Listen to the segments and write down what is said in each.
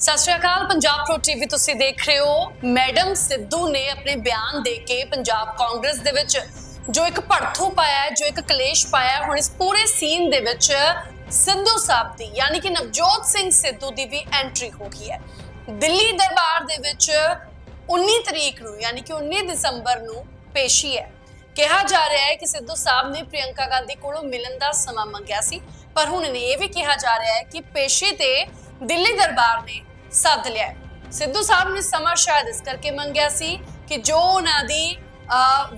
ਸਤਿ ਸ਼੍ਰੀ ਅਕਾਲ ਪੰਜਾਬ ਪ੍ਰੋ ਟੀਵੀ ਤੁਸੀਂ ਦੇਖ ਰਹੇ ਹੋ। ਮੈਡਮ ਸਿੱਧੂ ਨੇ ਆਪਣੇ ਬਿਆਨ ਦੇ ਕੇ ਪੰਜਾਬ ਕਾਂਗਰਸ ਦੇ ਵਿੱਚ ਜੋ ਇੱਕ ਭੜਥੂ ਪਾਇਆ ਹੈ ਜੋ ਇੱਕ ਕਲੇਸ਼ ਪਾਇਆ ਹੈ, ਹੁਣ ਇਸ ਪੂਰੇ ਸੀਨ ਦੇ ਵਿੱਚ ਸਿੱਧੂ ਸਾਹਿਬ ਦੀ ਯਾਨੀ ਕਿ ਨਵਜੋਤ ਸਿੰਘ ਸਿੱਧੂ ਦੀ ਵੀ ਐਂਟਰੀ ਹੋ ਗਈ ਹੈ। ਦਿੱਲੀ ਦਰਬਾਰ ਦੇ ਵਿੱਚ 19 ਤਰੀਕ ਨੂੰ ਯਾਨੀ ਕਿ 19 ਦਸੰਬਰ ਨੂੰ ਪੇਸ਼ੀ ਹੈ। ਕਿਹਾ ਜਾ ਰਿਹਾ ਹੈ ਕਿ ਸਿੱਧੂ ਸਾਹਿਬ ਨੇ ਪ੍ਰਿਯੰਕਾ ਗਾਂਧੀ ਕੋਲੋਂ ਮਿਲਣ ਦਾ ਸਮਾਂ ਮੰਗਿਆ ਸੀ ਪਰ ਹੁਣ ਇਹ ਵੀ ਕਿਹਾ ਜਾ ਰਿਹਾ ਹੈ ਕਿ ਪੇਸ਼ੀ ਤੇ ਦਿੱਲੀ ਦਰਬਾਰ ਨੇ ਸੱਦ ਲਿਆ ਹੈ। ਸਿੱਧੂ ਸਾਹਿਬ ਨੇ ਸਮਾਂ ਸ਼ਾਇਦ ਇਸ ਕਰਕੇ ਮੰਗਿਆ ਸੀ ਕਿ ਜੋ ਉਹਨਾਂ ਦੀ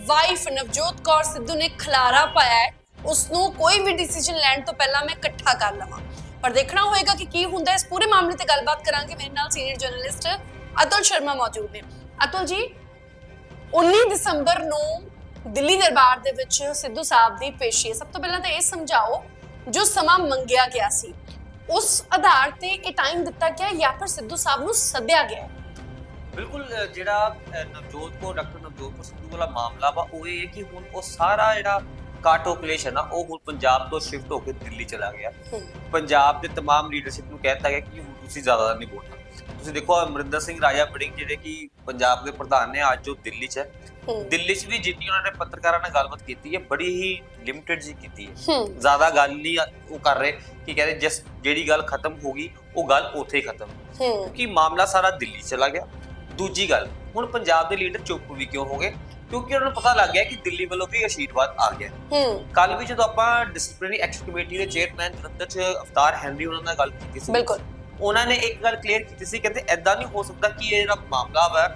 ਵਾਈਫ ਨਵਜੋਤ ਕੌਰ ਸਿੱਧੂ ਨੇ ਖਲਾਰਾ ਪਾਇਆ ਹੈ ਉਸ ਨੂੰ ਕੋਈ ਵੀ ਡਿਸੀਜਨ ਲੈਣ ਤੋਂ ਪਹਿਲਾਂ ਮੈਂ ਇਕੱਠਾ ਕਰ ਲਵਾਂ। ਪਰ ਦੇਖਣਾ ਹੋਏਗਾ ਕਿ ਕੀ ਹੁੰਦਾ ਹੈ। ਇਸ ਪੂਰੇ ਮਾਮਲੇ ਤੇ ਗੱਲਬਾਤ ਕਰਾਂਗੇ। ਮੇਰੇ ਨਾਲ ਸੀਨੀਅਰ ਜਰਨਲਿਸਟ ਅਤੁਲ ਸ਼ਰਮਾ ਮੌਜੂਦ ਨੇ। ਅਤੁਲ ਜੀ 19 ਦਸੰਬਰ ਨੂੰ ਦਿੱਲੀ ਦਰਬਾਰ ਦੇ ਵਿੱਚ ਸਿੱਧੂ ਸਾਹਿਬ ਦੀ ਪੇਸ਼ੀ ਹੈ। ਸਭ ਤੋਂ ਪਹਿਲਾਂ ਤਾਂ ਇਹ ਸਮਝਾਓ, ਜੋ ਸਮਾਂ ਮੰਗਿਆ ਗਿਆ ਸੀ ਉਸ ਆਧਾਰ ਤੇ ਇਹ ਟਾਈਮ ਦਿੱਤਾ ਗਿਆ ਜਾਂ ਫਿਰ ਸਿੱਧੂ ਸਾਹਿਬ ਨੂੰ ਸੱਦਿਆ ਗਿਆ ਹੈ? ਬਿਲਕੁਲ ਅ, ਜਿਹੜਾ ਅ, ਨਵਜੋਤ ਕੋ ਡਾਕਟਰ ਨਵਜੋਤ ਕੋ ਸਿੱਧੂ ਵਾਲਾ ਮਾਮਲਾ ਵਾ ਉਹ ਇਹ ਹੈ ਕਿ ਹੁਣ ਉਹ ਸਾਰਾ ਜਿਹੜਾ ਕਾਟੋ ਕਲੇਸ਼ ਹੈ ਨਾ ਉਹ ਹੁਣ ਪੰਜਾਬ ਤੋਂ ਸ਼ਿਫਟ ਹੋ ਕੇ ਦਿੱਲੀ ਚਲਾ ਗਿਆ। ਪੰਜਾਬ ਦੇ ਤਮਾਮ ਲੀਡਰਸ਼ਿਪ ਨੂੰ ਕਹਿਤਾ ਗਿਆ ਕਿ ਹੁਣ ਤੁਸੀਂ ਜ਼ਿਆਦਾ ਨਹੀਂ ਵੋਟ ਤੁਸੀਂ ਦੇਖੋ ਅਮਰਿੰਦਰ ਸਿੰਘ ਰਾਜਾ ਬੜਿੰਗ ਜਿਹੜੇ ਕਿ ਪੰਜਾਬ ਦੇ ਪ੍ਰਧਾਨ ਨੇ ਅੱਜ ਉਹ ਦਿੱਲੀ 'ਚ ਹੈ। ਦਿੱਲੀ 'ਚ ਵੀ ਜਿੰਨੀ ਉਹਨਾਂ ਨੇ ਪੱਤਰਕਾਰਾਂ ਨਾਲ ਗੱਲਬਾਤ ਕੀਤੀ ਹੈ ਬੜੀ ਹੀ ਲਿਮਟਿਡ ਜੀ ਕੀਤੀ ਹੈ। ਜ਼ਿਆਦਾ ਗੱਲ ਨਹੀਂ ਉਹ ਕਰ ਰਹੇ ਕਿ ਕਹਿੰਦੇ ਜਿਸ ਜਿਹੜੀ ਗੱਲ ਖਤਮ ਹੋ ਗਈ ਉਹ ਗੱਲ ਉੱਥੇ ਹੀ ਖਤਮ। ਕਿਉਂਕਿ ਮਾਮਲਾ ਸਾਰਾ ਦਿੱਲੀ ਚਲਾ ਗਿਆ। ਦੂਜੀ ਗੱਲ ਹੁਣ ਪੰਜਾਬ ਦੇ ਲੀਡਰ ਚੁੱਪ ਵੀ ਕਿਉਂ ਹੋ ਗਏ? ਕਿਉਂਕਿ ਉਹਨਾਂ ਨੂੰ ਪਤਾ ਲੱਗ ਗਿਆ ਕਿ ਦਿੱਲੀ ਵੱਲੋਂ ਵੀ ਆਸ਼ੀਰਵਾਦ ਆ ਗਿਆ। ਹੂੰ, ਕੱਲ ਵੀ ਜਦੋਂ ਆਪਾਂ ਡਿਸਪਲਿਨਰੀ ਐਕਸ਼ਨ ਕਮੇਟੀ ਦੇ ਚੇਅਰਮੈਨ ਜਲੰਧਰ ਚ ਅਵਤਾਰ ਹੈਨਰੀ ਉਹਨਾਂ ਨਾਲ ਗੱਲ ਕੀਤੀ ਸੀ। ਬਿਲਕੁਲ। ਉਹਨਾਂ ਨੇ ਇੱਕ ਗੱਲ ਕਲੀਅਰ ਕੀਤੀ ਸੀ ਕਹਿੰਦੇ ਐਦਾਂ ਨਹੀਂ ਹੋ ਸਕਦਾ ਕਿ ਇਹ ਜਿਹੜਾ ਮਾਮਲਾ ਵਾ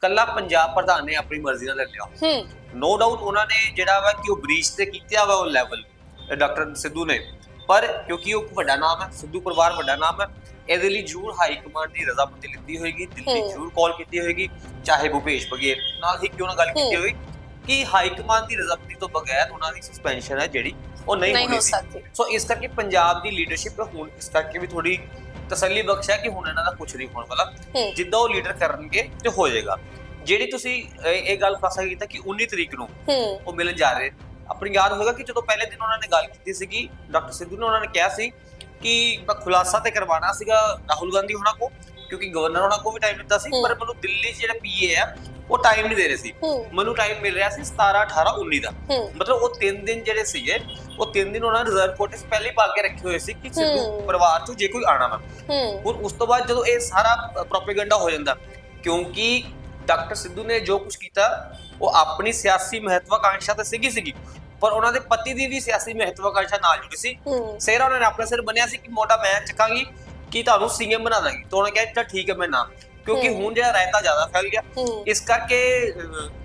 ਕੱਲਾ ਪੰਜਾਬ ਪ੍ਰਧਾਨ ਨੇ ਆਪਣੀ ਮਰਜ਼ੀ ਨਾਲ ਲੈ ਲਿਆ। ਹੂੰ, ਨੋ ਡਾਊਟ ਉਹਨਾਂ ਨੇ ਜਿਹੜਾ ਵਾ ਕਿ ਉਹ ਬ੍ਰੀਚ ਤੇ ਕੀਤਾ ਵਾ ਉਹ ਲੈਵਲ ਡਾਕਟਰ ਸਿੱਧੂ ਨੇ। ਪਰ ਕਿਉਂਕਿ ਉਹ ਵੱਡਾ ਨਾਮ ਹੈ ਸਿੱਧੂ ਪਰਿਵਾਰ ਵੱਡਾ ਨਾਮ ਹੈ ਇਹਦੇ ਲਈ ਜ਼ਰੂਰ ਹਾਈ ਕਮਾਂਡ ਦੀ ਰਜ਼ਾਮੰਦੀ ਲਿੱਤੀ ਹੋਏਗੀ ਦਿੱਲੀ। ਜ਼ਰੂਰ ਕਾਲ ਕੀਤੀ ਹੋਏਗੀ ਚਾਹੇ ਭੁਪੇਸ਼ ਬਘੇਲ ਨਾਲ ਹੀ ਕਿਉਂ ਨਾ ਗੱਲ ਕੀਤੀ। ਹੋਈ ਕਿ ਹਾਈ ਕਮਾਂਡ ਦੀ ਰਜ਼ਾਮੰਦੀ ਤੋਂ ਬਗੈਰ ਉਹਨਾਂ ਦੀ ਸਸਪੈਂਸ਼ਨ ਹੈ ਜਿਹੜੀ ਉਹ ਨਹੀਂ ਹੋ ਸਕਦੀ। ਸੋ ਇਸ ਕਰਕੇ ਪੰਜਾਬ ਦੀ ਲੀਡਰਸ਼ਿਪ ਹੁਣ ਇਸ ਕਰਕੇ ਵੀ ਥੋੜੀ ਤਸੱਲੀ ਬਖਸ਼ ਹੈ ਕਿ ਹੁਣ ਇਹਨਾਂ ਦਾ ਕੁਝ ਨਹੀਂ ਹੋਣ ਵਾਲਾ। ਜਿੱਦਾਂ ਉਹ ਲੀਡਰ ਕਰਨਗੇ ਤੇ ਹੋ ਜਾਏਗਾ। ਜਿਹੜੀ ਤੁਸੀਂ ਇਹ ਗੱਲ ਫਸਾ ਕੀਤਾ ਕਿ 19 ਤਰੀਕ ਨੂੰ ਉਹ ਮਿਲਣ ਜਾ ਰਹੇ। ਆਪਣੀ ਯਾਦ ਹੋਵੇਗਾ ਕਿ ਜਦੋਂ ਪਹਿਲੇ ਦਿਨ ਉਹਨਾਂ ਨੇ ਗੱਲ ਕੀਤੀ ਸੀਗੀ ਡਾਕਟਰ ਸਿੱਧੂ ਨੇ ਉਹਨਾਂ ਨੇ ਕਿਹਾ ਸੀ ਕਿ ਮੈਂ ਖੁਲਾਸਾ ਤੇ ਕਰਵਾਉਣਾ ਸੀਗਾ ਰਾਹੁਲ ਗਾਂਧੀ ਹੋਣਾ ਕੋ ਕਿਉਂਕਿ ਗਵਰਨਰ ਹੋਣਾ ਕੋ ਵੀ ਟਾਈਮ ਦਿੱਤਾ ਸੀ। ਪਰ ਮੈਨੂੰ ਦਿੱਲੀ 'ਚ ਜਿਹੜਾ ਪੀਏ ਆ ਉਹ ਟਾਈਮ ਨਹੀਂ ਦੇ ਰਹੇ ਸੀ। ਮੈਨੂੰ ਟਾਈਮ ਮਿਲ ਰਿਹਾ ਸੀ 17 18 19 ਦਾ। ਮਤਲਬ ਉਹ 3 ਦਿਨ ਜਿਹੜੇ ਸੀਗੇ ਉਹ 3 ਦਿਨ ਉਹਨਾਂ ਰਿਜ਼ਰਵ ਕੋਟੇ ਪਹਿਲੇ ਪਾ ਕੇ ਰੱਖੇ ਹੋਏ ਸੀ ਕਿ ਸਿੱਧੂ। ਪਰਿਵਾਰ 'ਚੋਂ ਜੇ ਕੋਈ ਆਣਾ ਵਾ। ਹੁਣ ਉਸ ਤੋਂ ਬਾਅਦ ਜਦੋਂ ਇਹ ਸਾਰਾ ਪ੍ਰੋਪੇਗੈਂਡਾ ਹੋ ਜਾਂਦਾ ਕਿਉਂਕਿ ਡਾਕਟਰ ਸਿੱਧੂ ਨੇ ਜੋ ਕੁਝ ਕੀਤਾ ਉਹ ਆਪਣੀ ਸਿਆਸੀ ਮਹੱਤਵਾਕਾਂਸ਼ਾ ਤਾਂ ਸੀਗੀ ਸੀਗੀ ਪਰ ਉਹਨਾਂ ਦੇ ਪਤੀ ਦੀ ਵੀ ਸਿਆਸੀ ਮਹੱਤਵਾਕਾਂਸ਼ਾ ਨਾਲ ਜੁੜੀ ਸੀ। ਹੂੰ, ਸਿਹਰਾ ਉਹਨਾਂ ਨੇ ਆਪਣੇ ਸਿਰ ਬੰਨਿਆ ਸੀ ਕਿ ਮੋਟਾ ਮੈਂ ਚੱਕਾਂਗੀ ਕਿ ਤੁਹਾਨੂੰ ਸੀਐਮ ਬਣਾ ਦਾਂਗੀ। ਤਾਂ ਉਹਨੇ ਕਿਹਾ ਠੀਕ ਹੈ ਮੈਂ ਨਾ। ਕਿਉਂਕਿ। ਹੁਣ ਜਿਹੜਾ ਰਾਇਤਾ ਜ਼ਿਆਦਾ ਫੈਲ ਗਿਆ। ਇਸ ਕਰਕੇ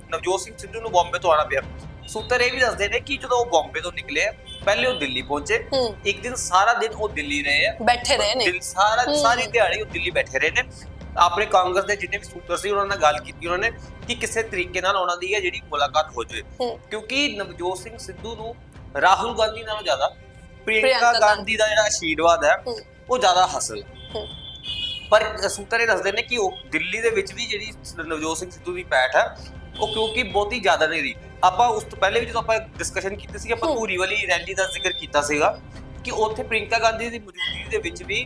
ਨਵਜੋਤ ਸਿੰਘ ਸਿੱਧੂ ਨੂੰ ਬੰਬੇ ਤੋਂ ਆਣਾ ਪਿਆ। ਸੂਤਰ ਇਹ ਵੀ ਦੱਸਦੇ ਨੇ ਕਿ ਜਦੋਂ ਉਹ ਬੰਬੇ ਤੋਂ ਨਿਕਲੇ ਪਹਿਲੇ ਉਹ ਦਿੱਲੀ ਪਹੁੰਚੇ। ਇੱਕ ਦਿਨ ਸਾਰਾ ਦਿਨ ਉਹ ਦਿੱਲੀ ਰਹੇ ਆ। ਬੈਠੇ ਰਹੇ ਨੇ। ਸਾਰਾ। ਸਾਰੀ ਦਿਹਾੜੀ ਉਹ ਦਿੱਲੀ ਬੈਠੇ ਰਹੇ ਨੇ। ਆਪਣੇ ਕਾਂਗਰਸ ਦੇ ਜਿੰਨੇ ਵੀ ਸੂਤਰ ਸੀ ਉਹਨਾਂ ਨਾਲ ਗੱਲ ਕੀਤੀ ਉਹਨਾਂ ਨੇ ਕਿ ਕਿਸੇ ਤਰੀਕੇ ਨਾਲ ਉਹਨਾਂ ਦੀ ਇਹ ਜਿਹੜੀ ਮੁਲਾਕਾਤ ਹੋ ਜਾਵੇ। ਹੂੰ, ਕਿਉਂਕਿ ਨਵਜੋਤ ਸਿੰਘ ਸਿੱਧੂ ਨੂੰ ਰਾਹੁਲ ਗਾਂਧੀ ਨਾਲੋਂ ਜ਼ਿਆਦਾ ਪ੍ਰਿਯੰਕਾ ਗਾਂਧੀ ਦਾ ਜਿਹੜਾ ਆਸ਼ੀਰਵਾਦ ਹੈ ਹੂੰ, ਉਹ ਜ਼ਿਆਦਾ ਹਾਸਲ ਹੈ। ਹੂੰ, ਪਰ ਸੂਤਰ ਇਹ ਦੱਸਦੇ ਨੇ ਕਿ ਉਹ ਦਿੱਲੀ ਦੇ ਵਿੱਚ ਵੀ ਜਿਹੜੀ ਨਵਜੋਤ ਸਿੰਘ ਸਿੱਧੂ ਦੀ ਬੈਠ ਹੈ ਉਹ ਕਿਉਂਕਿ ਬਹੁਤੀ ਜ਼ਿਆਦਾ ਨਹੀਂ ਰਹੀ। ਆਪਾਂ ਉਸ ਤੋਂ ਪਹਿਲੇ ਵੀ ਜਦੋਂ ਆਪਾਂ ਡਿਸਕਸ਼ਨ ਕੀਤੀ ਸੀ ਆਪਾਂ ਹੂੰ। ਧੂਰੀ ਵਾਲੀ ਰੈਲੀ ਦਾ ਜ਼ਿਕਰ ਕੀਤਾ ਸੀਗਾ ਕਿ ਉੱਥੇ ਪ੍ਰਿਯੰਕਾ ਗਾਂਧੀ ਦੀ ਮੌਜੂਦਗੀ ਦੇ ਵਿੱਚ ਵੀ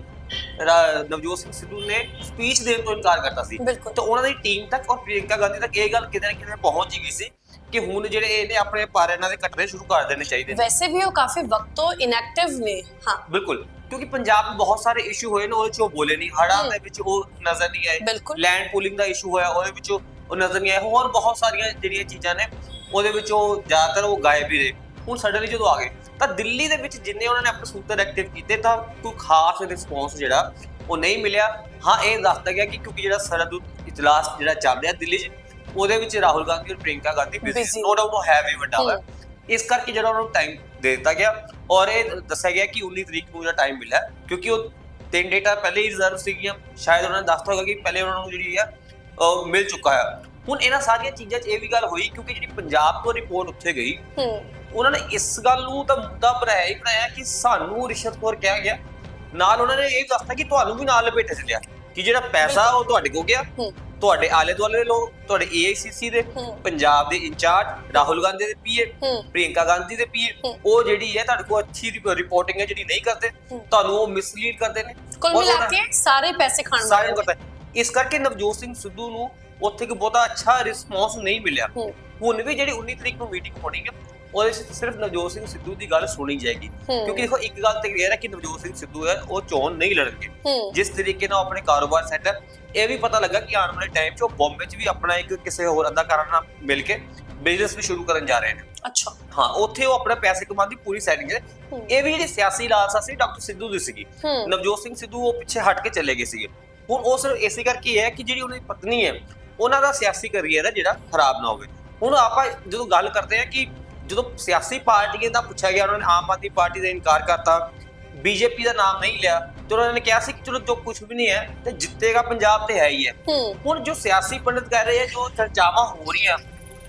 ਨਵਜੋਤ ਸਿੰਘ ਸਿੱਧੂ ਨੇ ਸਪੀਚ ਦੇਣ ਤੋਂ ਇਨਕਾਰ ਕਰਤਾ ਸੀ। ਤਾਂ ਉਹਨਾਂ ਦੀ ਟੀਮ ਤੱਕ ਔਰ ਪ੍ਰਿਯੰਕਾ ਗਾਂਧੀ ਤੱਕ ਇਹ ਗੱਲ ਕਿਤੇ ਨਾ ਕਿਤੇ ਪਹੁੰਚ ਗਈ ਸੀ ਕਿ ਹੁਣ ਜਿਹੜੇ ਇਹਨੇ ਆਪਣੇ ਪਾਰ ਇਹਨਾਂ ਦੇ ਕੱਟਣੇ ਸ਼ੁਰੂ ਕਰ ਦੇਣੇ ਚਾਹੀਦੇ ਨੇ। ਵੈਸੇ ਵੀ ਉਹ ਕਾਫੀ ਵਕਤ ਤੋਂ ਇਨਐਕਟਿਵ ਨੇ ਹਾਂ। ਬਿਲਕੁਲ ਕਿਉਂਕਿ ਪੰਜਾਬ ਵਿੱਚ ਬਹੁਤ ਸਾਰੇ ਇਸ਼ੂ ਹੋਏ ਨੇ ਉਹਦੇ ਚ ਉਹ ਬੋਲੇ ਨਹੀਂ ਹੜ੍ਹਾਂ ਹੂੰ। ਦੇ ਵਿੱਚ ਉਹ ਨਜ਼ਰ ਨਹੀਂ ਆਏ। ਲੈਂਡ ਪੂਲਿੰਗ ਦਾ ਇਸ਼ੂ ਹੋਇਆ ਉਹਦੇ ਵਿੱਚ ਉਹ ਨਜ਼ਰ ਨਹੀਂ ਆਇਆ ਹੋਰ ਬਹੁਤ ਸਾਰੀਆਂ ਜਿਹੜੀਆਂ ਚੀਜ਼ਾਂ ਨੇ ਉਹਦੇ ਵਿੱਚ ਉਹ ਜ਼ਿਆਦਾਤਰ ਉਹ ਗਾਇਬ ਹੀ ਰਹੇ। ਹੁਣ ਸਡਨਲੀ ਜਦੋਂ ਆ ਗਏ ਤਾਂ ਦਿੱਲੀ ਦੇ ਵਿੱਚ ਜਿੰਨੇ ਉਹਨਾਂ ਨੇ ਆਪਣੇ ਸੂਤਰ ਐਕਟਿਵ ਕੀਤੇ ਤਾਂ ਕੋਈ ਖਾਸ ਰਿਸਪੌਂਸ ਜਿਹੜਾ ਉਹ ਨਹੀਂ ਮਿਲਿਆ। ਹਾਂ ਇਹ ਦੱਸਦਾ ਗਿਆ ਕਿ ਕਿਉਂਕਿ ਜਿਹੜਾ ਸਰਹੱਦ ਇਜਲਾਸ ਜਿਹੜਾ ਚੱਲ ਰਿਹਾ ਦਿੱਲੀ 'ਚ ਉਹਦੇ ਵਿੱਚ ਰਾਹੁਲ ਗਾਂਧੀ ਔਰ Priyanka Gandhi busy. No doubt ਉਹ ਹੈ ਵੀ ਵੱਡਾ ਵਾ ਇਸ ਕਰਕੇ ਜਿਹੜਾ ਉਹਨਾਂ ਨੂੰ ਟਾਈਮ ਦੇ ਦਿੱਤਾ ਗਿਆ। ਔਰ ਇਹ ਦੱਸਿਆ ਗਿਆ ਕਿ 19 ਤਰੀਕ ਨੂੰ ਜਿਹੜਾ ਟਾਈਮ ਮਿਲਿਆ ਕਿਉਂਕਿ ਉਹ ਤਿੰਨ ਡੇਟਾ ਪਹਿਲੇ ਹੀ ਰਿਜ਼ਰਵ ਸੀਗੀਆਂ। ਸ਼ਾਇਦ ਉਹਨਾਂ ਨੇ ਦੱਸਤਾ ਹੋਗਾ ਕਿ ਪਹਿਲੇ ਉਹਨਾਂ ਨੂੰ ਜਿਹੜੀ ਆ ਉਹ ਮਿਲ ਚੁੱਕਾ ਹੈ ਹੁਣ ਇਹਨਾਂ ਸਾਰੀਆਂ ਚੀਜ਼ਾਂ 'ਚ ਇਹ ਵੀ ਗੱਲ ਹੋਈ ਕਿਉਂਕਿ ਜਿਹੜੀ ਪੰਜਾਬ ਤੋਂ ਰਿਪੋਰਟ ਉੱਥੇ ਗਈ ਹੂੰ ਉਹਨਾਂ ਨੇ ਇਸ ਗੱਲ ਨੂੰ ਤਾਂ ਮੁੱਦਾ ਬਣਾਇਆ ਹੀ ਬਣਾਇਆ ਕਿ ਸਾਨੂੰ ਰਿਸ਼ਵਤਖੋਰ ਕਿਹਾ ਗਿਆ ਨਾਲ ਉਹਨਾਂ ਨੇ ਇਹ ਦੱਸਤਾ ਕਿ ਤੁਹਾਨੂੰ ਵੀ ਨਾਲ ਲਪੇਟੇ ਚ ਲਿਆ ਕਿ ਜਿਹੜਾ ਪੈਸਾ ਉਹ ਤੁਹਾਡੇ ਕੋਲ ਗਿਆ ਤੁਹਾਡੇ ਆਲੇ ਦੁਆਲੇ ਦੇ ਲੋਕ ਤੁਹਾਡੇ ਏਆਈਸੀਸੀ ਦੇ। ਪੰਜਾਬ ਦੇ ਇੰਚਾਰਜ ਰਾਹੁਲ ਗਾਂਧੀ ਦੇ ਪੀਏ। ਪ੍ਰਿਯੰਕਾ ਗਾਂਧੀ ਦੇ ਪੀਏ। ਉਹ ਜਿਹੜੀ ਹੈ ਤੁਹਾਡੇ ਕੋਲ ਅੱਛੀ ਰਿਪੋਰਟਿੰਗ ਹੈ ਜਿਹੜੀ ਨਹੀਂ ਕਰਦੇ। ਤੁਹਾਨੂੰ ਉਹ ਮਿਸਲੀਡ ਕਰਦੇ ਨੇ ਕੁੱਲ ਮਿਲਾ ਕੇ ਸਾਰੇ ਪੈਸੇ ਖਾਣ ਹੈ। ਇਸ ਕਰਕੇ ਨਵਜੋਤ ਸਿੰਘ ਸਿੱਧੂ ਨੂੰ ਉੱਥੇ ਕੋਈ ਬਹੁਤਾ ਅੱਛਾ ਰਿਸਪੌਂਸ ਨਹੀਂ ਮਿਲਿਆ। ਹੁਣ ਵੀ ਜਿਹੜੀ 19 ਤਰੀਕ ਨੂੰ ਮੀਟਿੰਗ ਹੋਣੀ ਹੈ ਉਹਦੇ ਵਿੱਚ ਸਿਰਫ ਨਵਜੋਤ ਸਿੰਘ ਸਿੱਧੂ ਦੀ ਗੱਲ ਸੁਣੀ ਜਾਏਗੀ। ਕਿਉਂਕਿ ਦੇਖੋ ਇੱਕ ਗੱਲ ਤੇ ਕਲੀਅਰ ਹੈ ਕਿ ਨਵਜੋਤ ਸਿੰਘ ਸਿੱਧੂ ਹੈ ਉਹ ਚੋਣ ਨਹੀਂ ਲੜਨਗੇ। ਜਿਸ ਤਰੀਕੇ ਨਾਲ ਆਪਣੇ ਕਾਰੋਬਾਰ ਸੈਟ ਇਹ ਵੀ ਪਤਾ ਲੱਗਾ ਕਿ ਆਉਣ ਵਾਲੇ ਟਾਈਮ 'ਚ ਉਹ ਬੰਬੇ 'ਚ ਵੀ ਆਪਣਾ ਇੱਕ ਕਿਸੇ ਹੋਰ ਅਦਾਕਾਰਾਂ ਨਾਲ ਮਿਲ ਕੇ ਬਿਜ਼ਨਸ ਵੀ ਸ਼ੁਰੂ ਕਰਨ ਜਾ ਰਹੇ ਨੇ। ਅੱਛਾ। ਹਾਂ ਉੱਥੇ ਉਹ ਆਪਣਾ ਪੈਸੇ ਕਮਾਉਣ ਦੀ ਪੂਰੀ ਸੈਟਿੰਗ ਹੈ। ਇਹ ਵੀ ਜਿਹੜੀ ਸਿਆਸੀ ਲਾਲਸਾ ਸੀ ਡਾਕਟਰ ਸਿੱਧੂ ਦੀ ਸੀਗੀ। ਨਵਜੋਤ ਸਿੰਘ ਸਿੱਧੂ ਉਹ ਪਿੱਛੇ ਹਟ ਕੇ ਚਲੇ ਗਏ ਸੀਗੇ। ਹੁਣ ਉਹ ਸਿਰਫ ਇਸੇ ਕਰਕੇ ਹੈ ਕਿ ਜਿਹੜੀ ਉਹਨਾਂ ਦੀ ਪਤਨੀ ਹੈ ਉਹਨਾਂ ਦਾ ਸਿਆਸੀ ਕਰੀਅਰ ਹੈ ਜਿਹੜਾ ਖਰਾਬ ਨਾ ਹੋਵੇ। ਹੁਣ ਆਪਾਂ ਜਦੋਂ ਗੱਲ ਕਰਦੇ ਹਾਂ ਕਿ ਜਦੋਂ ਸਿਆਸੀ ਪਾਰਟੀਆਂ ਦਾ ਪੁੱਛਿਆ ਗਿਆ ਉਹਨਾਂ ਨੇ ਆਮ ਆਦਮੀ ਪਾਰਟੀ ਦਾ ਇਨਕਾਰ ਕਰਤਾ ਬੀਜੇਪੀ ਦਾ ਨਾਮ ਨਹੀਂ ਲਿਆ ਤੇ ਉਹਨਾਂ ਨੇ ਕਿਹਾ ਸੀ ਕਿ ਚਲੋ ਜੋ ਕੁਝ ਵੀ ਨਹੀਂ ਹੈ ਤੇ ਜਿੱਤੇਗਾ ਪੰਜਾਬ ਤੇ ਹੈ ਹੀ ਹੈ। ਹੂੰ। ਹੁਣ ਜੋ ਸਿਆਸੀ ਪੰਡਤ ਕਹਿ ਰਹੇ ਆ ਜੋ ਚਰਚਾਵਾਂ ਹੋ ਰਹੀਆਂ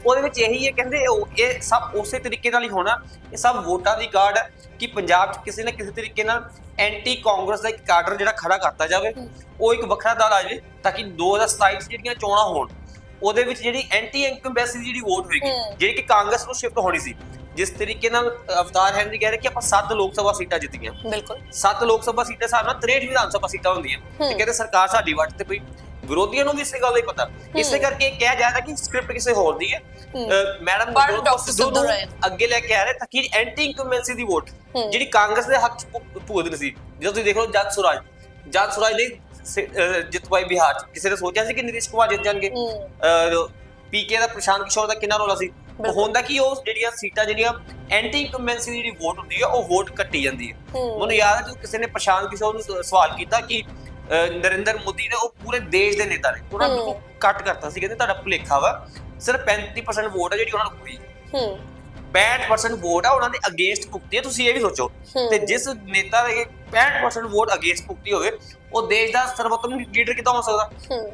ਉਹਦੇ ਵਿੱਚ ਇਹੀ ਹੈ ਕਹਿੰਦੇ ਉਹ- ਇਹ ਸਭ ਉਸੇ ਤਰੀਕੇ ਨਾਲ ਹੀ ਹੋਣਾ। ਇਹ ਸਭ ਵੋਟਾਂ ਦੀ ਕਾਰਡ ਹੈ ਕਿ ਪੰਜਾਬ 'ਚ ਕਿਸੇ ਨਾ ਕਿਸੇ ਤਰੀਕੇ ਨਾਲ ਐਂਟੀ ਕਾਂਗਰਸ ਦਾ ਇੱਕ ਕਾਡਰ ਜਿਹੜਾ ਖੜਾ ਕਰਤਾ ਜਾਵੇ ਉਹ ਇੱਕ ਵੱਖਰਾ ਦਲ ਆ ਜਾਵੇ ਤਾਂ ਕਿ 2027 'ਚ ਜਿਹੜੀਆਂ ਚੋਣਾਂ ਹੋਣ ਉਹਦੇ ਵਿੱਚ ਜਿਹੜੀ ਐਂਟੀ ਇਨਕੰਬੈਂਸੀ ਜਿਹੜੀ ਵੋਟ ਹੋਏਗੀ। ਜਿਹੜੀ ਕਿ ਕਾਂਗਰਸ ਨੂੰ ਸ਼ਿਫਟ ਹੋਣੀ ਸੀ ਜਿਸ ਤਰੀਕੇ ਨਾਲ ਅਵਤਾਰ ਹੈਨਰੀ ਕਹਿ ਰਹੇ ਕਿ ਆਪਾਂ 7 ਲੋਕ ਸਭਾ ਸੀਟਾਂ ਜਿੱਤੀਆਂ। ਬਿਲਕੁਲ। 7 ਲੋਕ ਸਭਾ ਸੀਟਾਂ ਨਾਲ 63 ਵਿਧਾਨ ਸਭਾ ਸੀਟਾਂ ਹੁੰਦੀਆਂ। ਤੇ ਕਹਿੰਦੇ ਸਰਕਾਰ ਸਾਡੀ ਵੱਟ ਤੇ ਪਈ। ਵਿਰੋਧੀਆਂ ਨੂੰ ਵੀ ਇਸੇ ਗੱਲ ਦਾ ਹੀ ਪਤਾ। ਇਸੇ ਕਰਕੇ ਇਹ ਕਿਹਾ ਜਾ ਰਿਹਾ ਕਿ ਸਕ੍ਰਿਪਟ ਕਿਸੇ ਹੋਰ ਦੀ ਹੈ। ਮੈਡਮ ਨਵਜੋਤ ਸਿੱਧੂ ਨੂੰ। ਅੱਗੇ ਲੈ ਕੇ ਆ ਰਹੇ ਤਾਂ ਕਿ ਐਂਟੀ ਇਨਕੰਬੈਂਸੀ ਦੀ ਵੋਟ। ਜਿਹੜੀ ਕਾਂਗਰਸ ਦੇ ਹੱਕ ਚ ਭੁ- ਭੁਗਤਣੀ ਸੀ। ਜਦੋਂ ਤੁਸੀਂ ਦੇਖ ਲਓ ਜਨ ਸੁਰਾਜ ਜਨ ਸੁਰਾਜ ਨੇ ਜਿੱਤ ਪਾਈ ਬਿਹਾਰ ਚ। ਕਿਸੇ ਨੇ ਸੋਚਿਆ ਸੀ ਕਿ ਨਿਤਿਸ਼ ਕੁਮਾਰ ਜਿੱਤ ਜਾਣਗੇ? ਪੀਕੇ ਦਾ ਪ੍ਰਸ਼ਾਂਤ ਕਿਸ਼ੋਰ ਦਾ ਕਿੰਨਾ ਰੋਲ ਸੀ। ਹੁੰਦਾ ਕਿ ਉਹ ਜਿਹੜੀਆਂ ਸੀਟਾਂ ਜਿਹੜੀਆਂ ਐਂਟੀ ਇਨਕੰਬੈਂਸੀ ਦੀ ਜਿਹੜੀ ਵੋਟ ਹੁੰਦੀ ਹੈ ਉਹ ਵੋਟ ਕੱਟੀ ਜਾਂਦੀ ਹੈ। ਮੈਨੂੰ ਯਾਦ ਹੈ ਜਦੋਂ ਕਿਸੇ ਨੇ ਪ੍ਰਸ਼ਾਂਤ ਕਿਸ਼ੋਰ ਨੂੰ ਸਵਾਲ ਕੀਤਾ ਕਿ ਨਰਿੰਦਰ ਮੋਦੀ ਨੇ ਉਹ ਪੂਰੇ ਦੇਸ਼ ਦੇ ਨੇਤਾ ਨੇ। ਉਹਨਾਂ। ਨੂੰ ਕੱਟ ਕਰਤਾ ਸੀ ਕਹਿੰਦੇ ਤੁਹਾਡਾ ਭੁਲੇਖਾ ਵਾ। ਸਿਰਫ 35% ਵੋਟ ਹੈ ਜਿਹੜੀ ਉਹਨਾਂ ਨੂੰ ਹੋਈ ਹੂੰ। 65% ਵੋਟ ਆ ਉਹਨਾਂ ਦੇ ਅਗੇਂਸਟ ਭੁਗਤੀ ਹੈ ਤੁਸੀਂ ਇਹ ਵੀ ਸੋਚੋ। ਤੇ ਜਿਸ ਨੇਤਾ ਦੇ 65% ਵੋਟ ਅਗੇਂਸਟ ਭੁਗਤੀ ਹੋਵੇ ਉਹ ਦੇਸ਼ ਦਾ ਸਰਵੋਤਮ ਲੀਡਰ ਕਿੱਦਾਂ ਹੋ ਸਕਦਾ?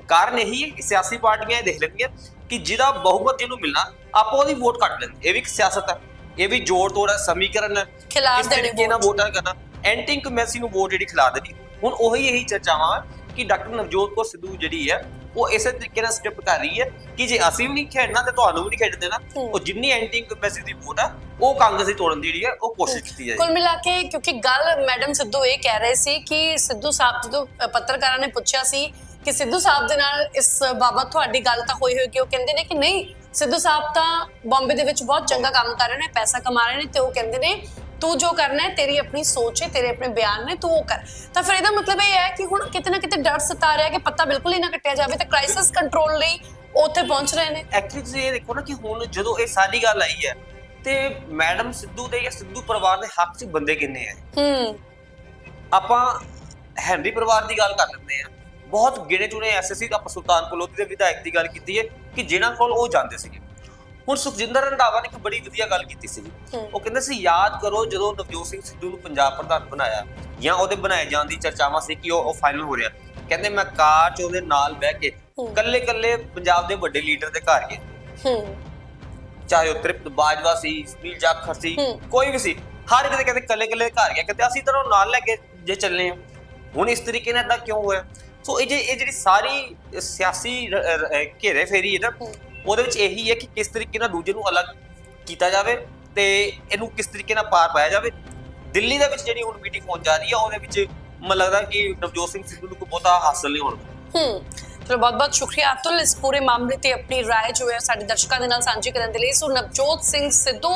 ਕਾਰਨ ਇਹੀ ਹੈ ਕਿ ਸਿਆਸੀ ਪਾਰਟੀਆਂ ਇਹ ਦੇਖ ਲੈਂਦੀਆਂ ਕਿ ਜਿਹਦਾ ਬਹੁਮਤ ਜਿਹਨੂੰ ਮਿਲਣਾ ਆਪਾਂ ਉਹਦੀ ਵੋਟ ਕੱਟ ਲੈਂਦੇ। ਇਹ ਵੀ ਇੱਕ ਸਿਆਸਤ ਹੈ ਇਹ ਵੀ ਜੋੜ ਤੋੜ ਹੈ ਸਮੀਕਰਨ ਹੈ ਖਿਲਾਫ vote। ਵੋਟਾਂ ਕਰਨਾ। ਐਂਟੀ ਇਨਕੰਬੈਂਸੀ ਨੂੰ ਵੋਟ ਜਿਹੜੀ ਖਿਲਾ ਦੇਣੀ। ਹੁਣ ਉਹੀ ਇਹੀ ਚਰਚਾਵਾਂ ਕਿ ਡਾਕਟਰ ਨਵਜੋਤ ਕੌਰ ਸਿੱਧੂ ਜਿਹੜੀ ਹੈ ਉਹ ਇਸੇ ਤਰੀਕੇ ਨਾਲ ਸਟੈਪ ਕਰ ਰਹੀ ਹੈ ਕਿ ਜੇ ਅਸੀਂ ਵੀ ਨਹੀਂ ਖੇਡਣਾ ਤੇ ਤੁਹਾਨੂੰ ਵੀ ਨਹੀਂ ਖੇਡਣ ਦੇਣਾ ਹੂੰ। ਉਹ ਜਿੰਨੀ ਐਂਟੀ ਇਨਕੰਬੈਂਸੀ ਦੀ ਵੋਟ ਹੈ ਉਹ ਕਾਂਗਰਸ ਦੀ ਤੋੜਨ ਦੀ ਜਿਹੜੀ ਹੈ ਉਹ ਕੋਸ਼ਿਸ਼ ਕੀਤੀ ਜਾਏਗੀ ਕੁੱਲ ਮਿਲਾ ਕੇ ਕਿਉਂਕਿ ਗੱਲ ਮੈਡਮ ਸਿੱਧੂ ਇਹ ਕਹਿ ਰਹੇ ਸੀ ਕਿ ਸਿੱਧੂ ਸਾਹਿਬ ਜਦੋਂ ਪੱਤਰਕਾਰਾਂ ਨੇ ਪੁੱਛਿਆ ਸੀ ਕਿ ਸਿੱਧੂ ਸਾਹਿਬ ਦੇ ਨਾਲ ਇਸ ਬਾਬਤ ਤੁਹਾਡੀ ਗੱਲ ਤਾਂ ਹੋਈ ਹੋਈ ਕਿ ਉਹ ਕਹਿੰਦੇ ਨੇ ਕਿ ਨਹੀਂ ਸਿੱਧੂ ਸਾਹਿਬ ਤਾਂ ਬੰਬੇ ਦੇ ਵਿੱਚ ਬਹੁਤ ਚੰਗਾ ਕੰਮ ਕਰ ਰਹੇ ਨੇ ਪੈਸਾ ਕਮਾ ਰਹੇ ਨੇ ਤੇ ਉਹ ਕਹਿੰਦੇ ਨੇ ਤੂੰ ਜੋ ਕਰਨਾ ਹੈ ਤੇਰੀ ਆਪਣੀ ਸੋਚ ਹੈ ਤੇਰੇ ਆਪਣੇ ਬਿਆਨ ਨੇ ਤੂੰ ਉਹ ਕਰ। ਤਾਂ ਫਿਰ ਇਹਦਾ ਮਤਲਬ ਇਹ ਹੈ ਕਿ ਹੁਣ ਕਿਤੇ ਨਾ ਕਿਤੇ ਡਰ ਸਤਾ ਰਿਹਾ ਕਿ ਪੱਤਾ ਬਿਲਕੁਲ ਹੀ ਨਾ ਕੱਟਿਆ ਜਾਵੇ ਤਾਂ ਕ੍ਰਾਈਸਿਸ ਕੰਟਰੋਲ ਲਈ ਉੱਥੇ ਪਹੁੰਚ ਰਹੇ ਨੇ। ਐਕਚੁਅਲੀ ਤੁਸੀਂ ਇਹ ਦੇਖੋ ਨਾ ਕਿ ਹੁਣ ਜਦੋਂ ਇਹ ਸਾਰੀ ਗੱਲ ਆਈ ਹੈ ਤੇ ਮੈਡਮ ਸਿੱਧੂ ਦੇ ਜਾਂ ਸਿੱਧੂ ਪਰਿਵਾਰ ਦੇ ਹੱਕ 'ਚ ਬੰਦੇ ਕਿੰਨੇ ਆ? ਹੂੰ। ਆਪਾਂ ਹੈਨਰੀ ਪਰਿਵਾਰ ਦੀ ਗੱਲ ਕਰ ਲੈਂਦੇ ਆ ਬਹੁਤ ਗਿਣੇ ਚੁਣੇ ਐਸੇ ਸੀ ਆਪਾਂ ਸੁਲਤਾਨਪੁਰ ਲੋਧੀ ਦੇ ਵਿਧਾਇਕ ਦੀ ਗੱਲ ਕੀਤੀ ਹੈ ਕਿ ਜਿਨ੍ਹਾਂ ਕੋਲ ਉਹ ਜਾਂਦੇ ਸੀਗੇ। ਹੁਣ ਸੁਖਜਿੰਦਰ ਰੰਧਾਵਾ ਨੇ ਇੱਕ ਬੜੀ ਵਧੀਆ ਗੱਲ ਕੀਤੀ ਸੀ। ਉਹ ਕਹਿੰਦੇ ਸੀ ਯਾਦ ਕਰੋ ਜਦੋਂ ਨਵਜੋਤ ਸਿੰਘ ਸਿੱਧੂ ਨੂੰ ਪੰਜਾਬ ਪ੍ਰਧਾਨ ਬਣਾਇਆ ਜਾਂ ਉਹਦੇ ਬਣਾਏ ਜਾਣ ਦੀ ਚਰਚਾਵਾਂ ਸੀ ਕਿ ਉਹ ਫਾਈਨਲ ਹੋ ਰਿਹਾ ਕਹਿੰਦੇ ਮੈਂ ਕਾਰ 'ਚ ਉਹਦੇ ਨਾਲ ਬਹਿ ਕੇ। ਕੱਲੇ ਕੱਲੇ ਪੰਜਾਬ ਦੇ ਵੱਡੇ ਲੀਡਰ ਦੇ ਘਰ ਗਿਆ ਹੂੰ ਚਾਹੇ ਉਹ ਤ੍ਰਿਪਤ ਬਾਜਵਾ ਸੀ ਸੁਨੀਲ ਜਾਖੜ ਸੀ। ਕੋਈ ਵੀ ਸੀ ਹਰ ਇੱਕ ਦੇ ਕਹਿੰਦੇ ਕੱਲੇ ਕੱਲੇ ਘਰ ਗਿਆ ਕਹਿੰਦੇ ਅਸੀਂ ਤਰ੍ਹਾਂ ਨਾਲ ਲੈ ਕੇ ਜੇ ਚੱਲੇ ਆ ਹੁਣ ਇਸ ਤਰੀਕੇ ਨਾਲ ਇਦਾਂ ਕਿਉਂ ਹੋਇਆ ਸੋ ਇਹ ਜਿਹੜੀ ਸਾਰੀ ਸਿਆਸੀ ਘੇਰੇ ਫੇਰੀ ਹੈ ਨਾ। ਉਹਦੇ ਵਿੱਚ ਇਹੀ ਹੈ ਕਿ ਕਿਸ ਤਰੀਕੇ ਨਾਲ ਦੂਜੇ ਨੂੰ ਅਲੱਗ ਕੀਤਾ ਜਾਵੇ ਤੇ ਇਹਨੂੰ ਕਿਸ ਤਰੀਕੇ ਨਾਲ ਪਾਰ ਪਾਇਆ ਜਾਵੇ ਦਿੱਲੀ ਦੇ ਵਿੱਚ ਜਿਹੜੀ ਹੁਣ ਮੀਟਿੰਗ ਹੋਣ ਜਾ ਰਹੀ ਹੈ ਉਹਦੇ ਵਿੱਚ ਮੈਨੂੰ ਲੱਗਦਾ ਕਿ ਨਵਜੋਤ ਸਿੰਘ ਸਿੱਧੂ ਨੂੰ ਕੋਈ ਬਹੁਤਾ ਹਾਸਲ ਨਹੀਂ ਹੋਣਾ ਹੂੰ ਚਲੋ ਬਹੁਤ ਬਹੁਤ ਸ਼ੁਕਰੀਆ ਅਤੁਲ ਇਸ ਪੂਰੇ ਮਾਮਲੇ ਤੇ ਆਪਣੀ رائے ਜੋ ਹੈ ਸਾਡੇ ਦਰਸ਼ਕਾਂ ਦੇ ਨਾਲ ਸਾਂਝੀ ਕਰਨ ਦੇ ਲਈ ਸੋ ਨਵਜੋਤ ਸਿੰਘ ਸਿੱਧੂ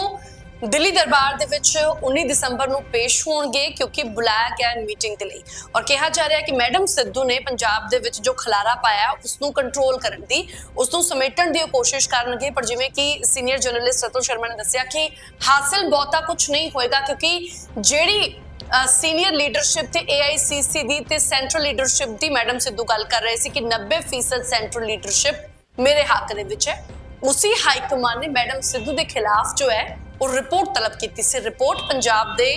ਦਿੱਲੀ ਦਰਬਾਰ ਦੇ ਵਿੱਚ 19 ਦਸੰਬਰ ਨੂੰ ਪੇਸ਼ ਹੋਣਗੇ ਕਿਉਂਕਿ ਬੁਲਾਇਆ ਗਿਆ ਮੀਟਿੰਗ ਦੇ ਲਈ। ਔਰ ਕਿਹਾ ਜਾ ਰਿਹਾ ਹੈ ਕਿ ਮੈਡਮ ਸਿੱਧੂ ਨੇ ਪੰਜਾਬ ਦੇ ਵਿੱਚ ਜੋ ਖਲਾਰਾ ਪਾਇਆ ਉਸ ਨੂੰ ਕੰਟਰੋਲ ਕਰਨ ਦੀ ਉਸ ਨੂੰ ਸਮੇਟਣ ਦੀ ਉਹ ਕੋਸ਼ਿਸ਼ ਕਰਨਗੇ। ਪਰ ਜਿਵੇਂ ਕਿ ਸੀਨੀਅਰ ਜਰਨਲਿਸਟ ਰਤਨ ਸ਼ਰਮਾ ਨੇ ਦੱਸਿਆ ਕਿ ਹਾਸਲ ਬਹੁਤਾ ਕੁਝ ਨਹੀਂ ਹੋਏਗਾ ਕਿਉਂਕਿ ਜਿਹੜੀ ਸੀਨੀਅਰ ਲੀਡਰਸ਼ਿਪ ਤੇ AICC ਦੀ ਤੇ ਸੈਂਟਰਲ ਲੀਡਰਸ਼ਿਪ ਦੀ ਮੈਡਮ ਸਿੱਧੂ ਗੱਲ ਕਰ ਰਹੇ ਸੀ ਕਿ 90% ਸੈਂਟਰਲ ਲੀਡਰਸ਼ਿਪ ਮੇਰੇ ਹੱਕ ਦੇ ਵਿੱਚ ਹੈ। ਉਸੇ ਹਾਈ ਕਮਾਂਡ ਨੇ ਮੈਡਮ ਸਿੱਧੂ ਦੇ ਖਿਲਾਫ ਜੋ ਹੈ ਉਹ ਰਿਪੋਰਟ ਤਲਬ ਕੀਤੀ ਸੀ। ਰਿਪੋਰਟ ਪੰਜਾਬ ਦੇ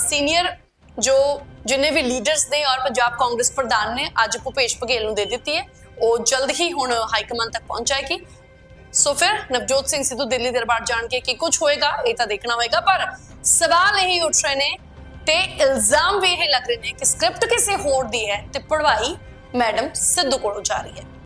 ਸੀਨੀਅਰ ਜੋ ਜਿੰਨੇ ਵੀ ਲੀਡਰਸ ਨੇ ਔਰ ਪੰਜਾਬ ਕਾਂਗਰਸ ਪ੍ਰਧਾਨ ਨੇ, ਅੱਜ ਭੁਪੇਸ਼ ਬਘੇਲ ਨੂੰ ਦੇ ਦਿੱਤੀ ਹੈ। ਉਹ ਜਲਦ ਹੀ ਹੁਣ ਹਾਈ ਕਮਾਂਡ ਤੱਕ ਪਹੁੰਚਾਏਗੀ ਸੋ ਫਿਰ ਨਵਜੋਤ ਸਿੰਘ ਸਿੱਧੂ ਦਿੱਲੀ ਦਰਬਾਰ ਜਾਣ ਕੇ ਕੀ ਕੁਝ ਹੋਏਗਾ, ਇਹ ਤਾਂ ਦੇਖਣਾ ਹੋਏਗਾ। ਪਰ ਸਵਾਲ ਇਹ ਉੱਠ ਰਹੇ ਨੇ ਤੇ ਇਲਜ਼ਾਮ ਵੀ ਇਹ ਲੱਗ ਰਹੇ ਨੇ ਕਿ ਸਕ੍ਰਿਪਟ ਕਿਸੇ ਹੋਰ ਦੀ ਹੈ ਤੇ ਪੜ੍ਹਾਈ ਮੈਡਮ ਸਿੱਧੂ ਕੋਲੋਂ ਜਾ ਰਹੀ ਹੈ।